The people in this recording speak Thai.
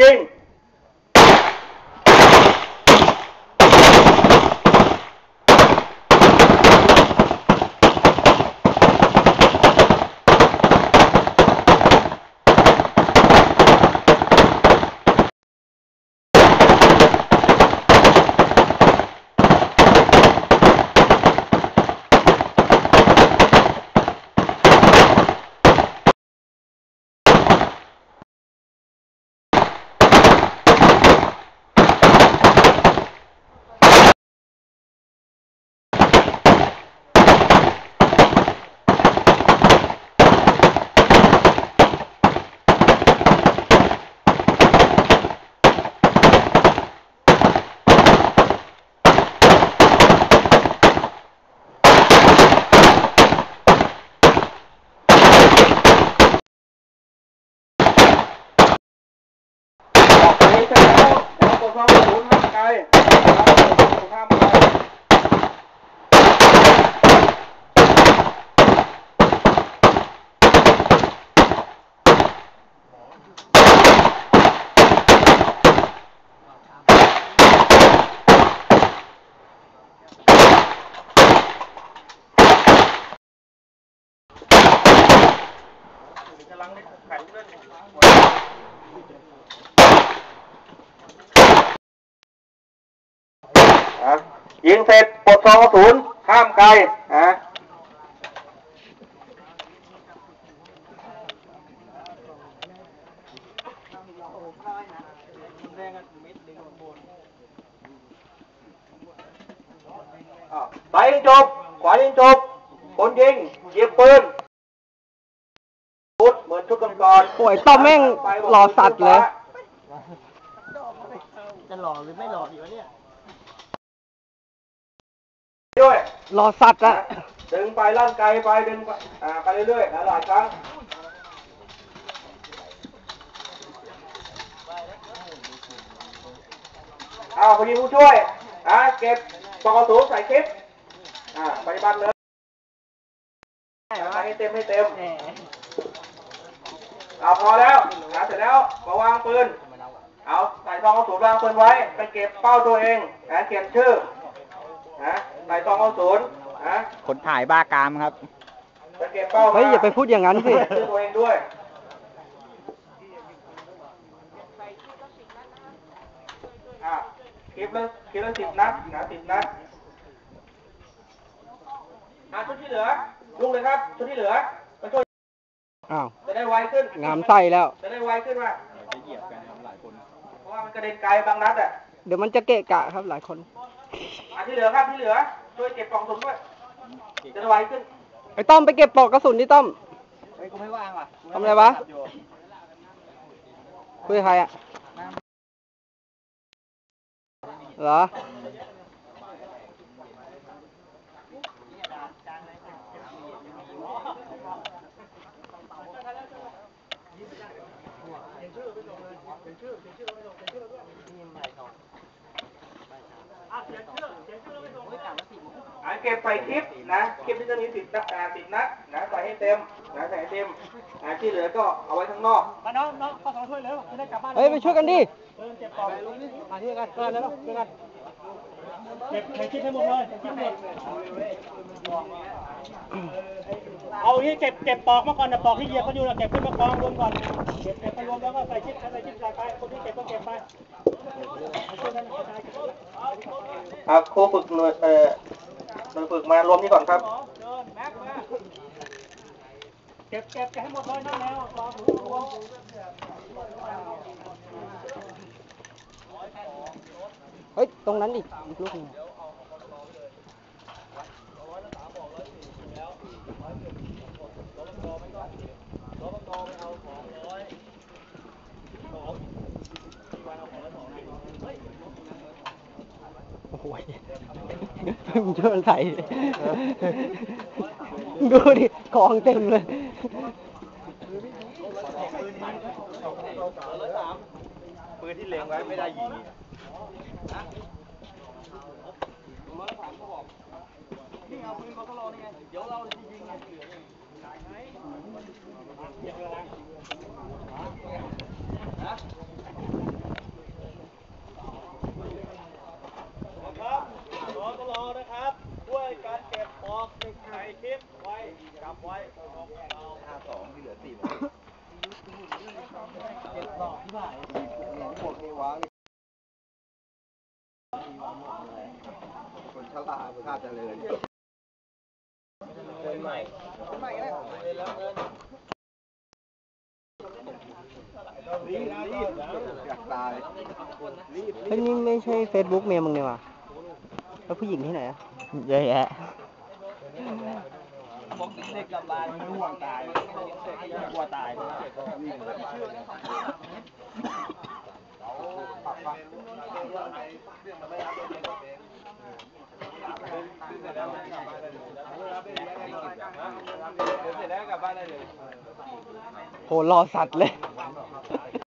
ยิง ออกไปใช่แล้ว แล้วกดความศูนย์ห้ามไกลห้ามไกล อะยิ งเสร็จปลดซองกระสุนห้ามไกลอะอ้าวซ้ายยิงจบ ขวายิงจบ คนยิงเหยียบปืนชุดเหมือนชุดก่อนๆโอ้ยต้อมแม่งหล่อสัตว์เลย จะหล่อหรือไม่หล่อดีวะเนี่ย รอสัตว์อะดึงไปลั่นไกลไปดึงไปอ่าไปเรื่อยๆหลายครั้งเอาพอดีผู้ช่วยอ่าเก็บปอกสุนใส่คลิปอ่าปฏิบัติเลยใส่ให้เต็มให้เต็มเอาพอแล้วนะเสร็จแล้วมาวางปืน เอาใส่ซองกระสุนวางปืนไว้ ไปเก็บเป้าตัวเองนะเขียนชื่อ นะใส่ซองกระสุนนะคนถ่ายบ้ากามครับไปเก็บเป้ามาเฮ้ยอย่าไปพูดอย่างนั้นสิชื่อตัวเองด้วย อะคลิปละคลิปละสิบนัดนะสิบนัดอะชุดที่เหลือลุกเลยครับ ชุดที่เหลือมาช่วยอ้าวจะได้ไวขึ้น งามไส้แล้ว จะได้ไวขึ้นว่าเพราะว่ามันกระเด็นไกลบางนัดอะ เดี๋ยวมันจะเกะกะครับหลายคน อะที่เหลือครับที่เหลือช่วยเก็บกล่องสุ่มด้วยจะได้ไวขึ้นไอ้ต้อมไปเก็บปลอกกระสุนที่ต้อม เฮ้ยกูไม่ว่างว่ะทำอะไรวะ คุยกับใครอะเหรอ เก็บใส่คลิปนะคลิปที่จะมีสิบนัดอ่าสิบนัดนะใส่ให้เต็มนะใส่ให้เต็มอะที่เหลือก็เอาไว้ข้างนอกมาน้องน้องข้อสองถ้วยแล้วจะได้กลับบ้านเฮ้ยไปช่วยกันดิเออเจ็บปอกมาที่กันเออแล้วช่วยกันเก็บแข่งคิดให้หมดเลยคิดหมดเอาที่เก็บเก็บปอกมาก่อนนะปอกที่เหยียบเขาอยู่นะเก็บขึ้นมากองรวมก่อนเก็บเก็บไปรวมแล้วก็ใส่ชิปใส่ชิปใส่ไปคนที่เก็บก็เก็บไปช่วยกันกระจายอะครูฝึกหน่วยเอ่อ หน่วยฝึกมารวมนี่ก่อนครับ เดินแม็กมาเก็บเก็บเก็บให้หมดเลยนั่นแล้วรอรวมเฮ้ย ตรงนั้นอีกอีกลูกหนึงโอ้ย มช่วยมันใส่ ดูดิกองเต็มเลย ปืนที่เล็งไว้ไม่ได้ยิงเคนฉลา อกใส่คลิปไว้จับไว้ห้าสองที่เหลือสี่หมดเก็บหลอกที่ไหนพวกนี้ว้าเลยคนชลาดข้าเจริญเป็นใหม่เป็นใหม่แล้วเล้เรีบรีบอยากตายรีบนี่ไม่ใช่เฟซบุ๊กเมียมึงเนี่ยวะแล้วผู้หญิงที่ไหนอะเยอะแยะ บอกเด็กกับานม่ห่วงตายกลัวตายโหรอสัตว์เลย